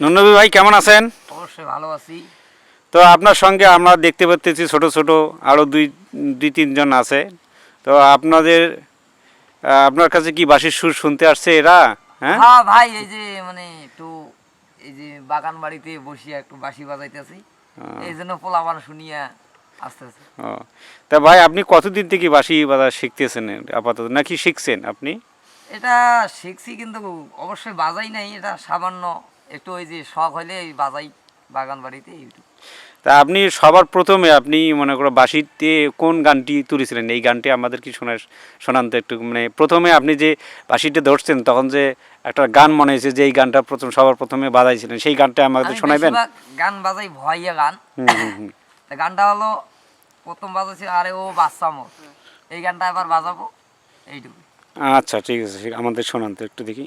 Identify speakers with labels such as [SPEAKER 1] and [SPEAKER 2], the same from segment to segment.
[SPEAKER 1] নন্নবী ভাই কেমন আছেন?
[SPEAKER 2] অবশ্যই ভালো আছি।
[SPEAKER 1] তো আপনার সঙ্গে আমরা দেখতে পাচ্ছি ছোট ছোট আরও দুই দুই তিনজন আছে। তো আপনাদের আপনার কাছে কি বাঁশির সুর শুনতে আসছে এরা? হ্যাঁ?
[SPEAKER 2] হ্যাঁ ভাই এই যে মানে একটু এই যে বাগান বাড়িতে বসিয়া একটু বাঁশি বাজাইতেছি। এই জন্য পোলাপান শুনিয়া আসতেছে।
[SPEAKER 1] ও। তা ভাই আপনি কতদিন থেকে বাঁশি বাজা শিখতেছেন আপাতত? নাকি শিখছেন আপনি?
[SPEAKER 2] এটা শিখছি কিন্তু অবশ্যই বাজাই নাই এটা সামান্য একটু ওই যে শখ হলে এই বাজাই বাগান বাড়িতে এইটুকু।
[SPEAKER 1] তা আপনি সবার প্রথমে আপনি মনে করো বাঁশিতে কোন গানটি তুলেছিলেন? এই গানটি আমাদের কি শোনা শোনান তো একটু? মানে প্রথমে আপনি যে বাঁশিটা ধরছেন তখন যে একটা গান মনে হয়েছে যে এই গানটা প্রথম সবার প্রথমে বাজাইছিলেন সেই গানটা আমাদের
[SPEAKER 2] আমি
[SPEAKER 1] শোনাবেন
[SPEAKER 2] গান বাজাই ভয়াইয়া গান। গানটা হলো প্রথম বাজাইছি আরে ও বাচ্চা মোর। এই গানটা এবার বাজাবো এইটুকু
[SPEAKER 1] আচ্ছা ঠিক আছে আমাদের শোনান তো একটু দেখি।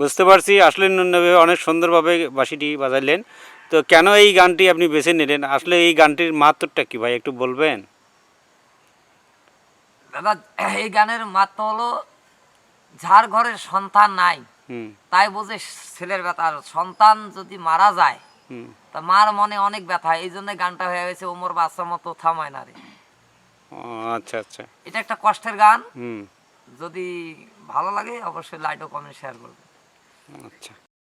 [SPEAKER 1] বুঝতে পারছি। আসলে নন্নবে অনেক সুন্দরভাবে বাঁশিটি বাজাইলেন। তো কেন এই গানটি আপনি বেছে নিলেন? আসলে এই গানটির মাহাত্মটা কি ভাই একটু বলবেন?
[SPEAKER 2] দাদা এই গানের মাত্র হলো যার ঘরের সন্তান নাই তাই বোঝে ছেলের ব্যথা। আর সন্তান যদি মারা যায় তা মার মনে অনেক ব্যথা। এই জন্য গানটা হয়ে গেছে ওমর বাচ্চা মতো থামায় না রে।
[SPEAKER 1] আচ্ছা আচ্ছা।
[SPEAKER 2] এটা একটা কষ্টের গান। যদি ভালো লাগে অবশ্যই লাইক ও কমেন্ট শেয়ার করবে
[SPEAKER 1] আচ্ছা।